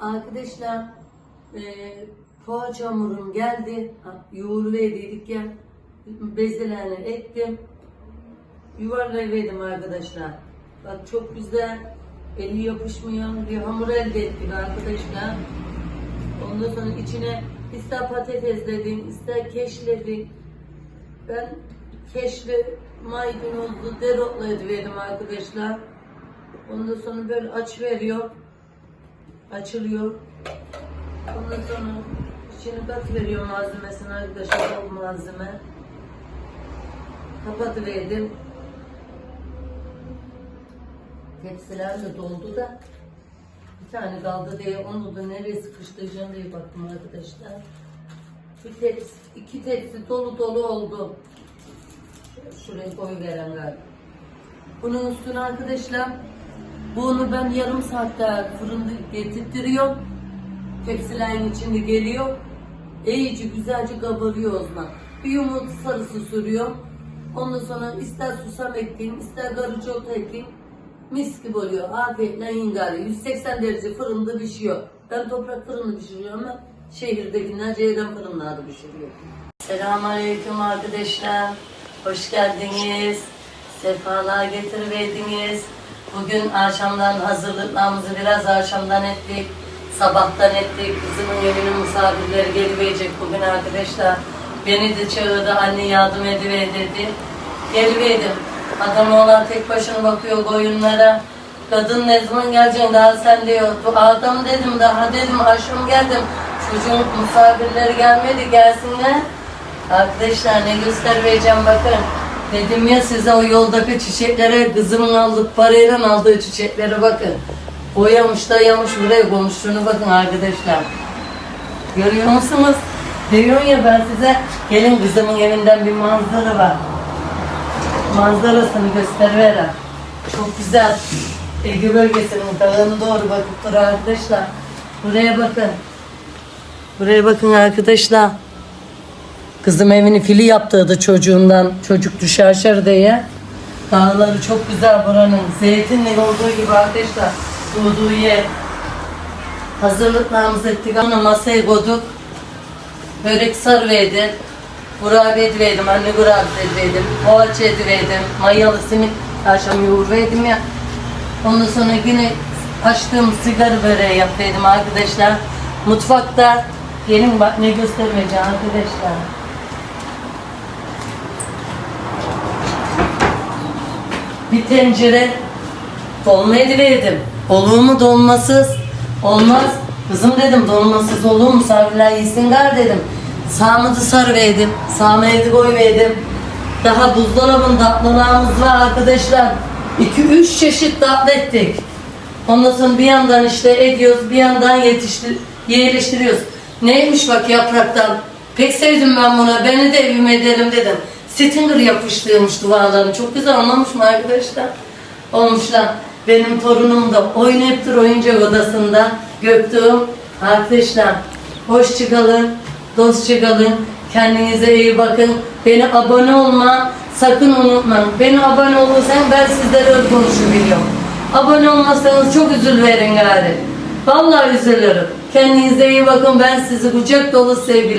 Arkadaşlar e, poğaça hamurum geldi. Ha, Yoğuruverdiydik ya. Bezelerini ettim. Yuvarlayıverdim arkadaşlar. Bak çok güzel. Eli yapışmayan bir hamur elde ettik arkadaşlar. Ondan sonra içine ister patates dedim, ister keşledik. Ben keşli maydanozu dereotla verdim arkadaşlar. Ondan sonra böyle aç veriyor. Açılıyor. Ondan sonra içine kat veriyor malzemesini arkadaşlar o malzeme. Kapatıverdim. Tepsiler de doldu da bir tane kaldı diye onu da nereye sıkıştıracağım diye baktım arkadaşlar. Bir tepsi, iki tepsi dolu dolu oldu. Şuraya koyuveren galiba. Bunun üstüne arkadaşlar bunu ben yarım saatte fırında getirtiyorum. Tepsilerin içinde geliyor. İyice güzelce kabarıyor o zaman. Bir yumurta sarısı sürüyor. Ondan sonra ister susam ekleyeyim, ister garıcı otu ekleyeyim. Mis gibi oluyor. Afiyetle yiyin gari. 180 derece fırında pişiyor. Ben toprak fırında pişiriyorum ama şehirdekiler ceylan fırınlarda pişiriyor. Selamünaleyküm arkadaşlar. Hoş geldiniz. Sefalar getiriverdiniz. Bugün akşamdan hazırlıklarımızı biraz akşamdan ettik. Sabahtan ettik. Kızımın evinin misafirleri geliverecek bugün arkadaşlar. Beni de çağırdı. Anne yardım ediver dedi. Geliverdim. Adam olan tek başına bakıyor koyunlara. Kadın ne zaman geleceksin daha sen diyor. Adam dedim daha dedim akşam geldim. Çocuğun misafirleri gelmedi gelsinler. Arkadaşlar ne göstereceğim bakın. Dedim ya size o yoldaki çiçeklere kızımın aldık parayla aldığı çiçeklere bakın. Boyamış dayamış buraya koymuş. Şunu bakın arkadaşlar. Görüyor musunuz? Diyorum ya ben size gelin kızımın evinden bir manzara var. Manzarasını gösteriverem. Çok güzel. Ege bölgesinin dağına doğru bakıp dur arkadaşlar. Buraya bakın. Buraya bakın arkadaşlar. Kızım evini fili yaptırdı çocuğundan. Çocuk düşerşer diye. Dağları çok güzel buranın. Zeytinlik olduğu gibi arkadaşlar. Doğduğu yer. Hazırlıklarımızı ettik. Onu masaya koyduk. Börek sarıverdim. Kurabiye ediverdim. Anne kurabiye ediverdim. Poğaça ediverdim. Mayalı simit akşam yoğurverdim ya. Ondan sonra yine açtığım sigara böreği yaptıydım arkadaşlar. Mutfakta gelin bak ne göstermeyeceğim arkadaşlar. Bir tencere dolma ediverdim. Olur mu dolmasız? Olmaz. Kızım dedim dolmasız olur mu? Misafirler yesin gar dedim. Sağımızı sarıverdim. Sağımı evde koyuverdim. Daha buzdolabında tatlılarımız var arkadaşlar. 2-3 çeşit tatlı ettik. Ondan sonra bir yandan işte ediyoruz, bir yandan yetiştir, yerleştiriyoruz. Neymiş bak yapraktan. Pek sevdim ben bunu. Beni de evime edelim dedim. Stinger yapıştırmış duvarlarını. Çok güzel olmamış mı arkadaşlar? Olmuşlar. Benim torunum da oynayıp dur oyuncak odasında. Göktuğum. Arkadaşlar hoş çıkalım, dost çıkalım. Kendinize iyi bakın. Beni abone olma sakın unutmayın. Beni abone olursan ben sizlere öyle konuşabiliyorum. Abone olmazsanız çok üzül verin gari. Vallahi üzülürüm. Kendinize iyi bakın. Ben sizi kucak dolu sevgiler.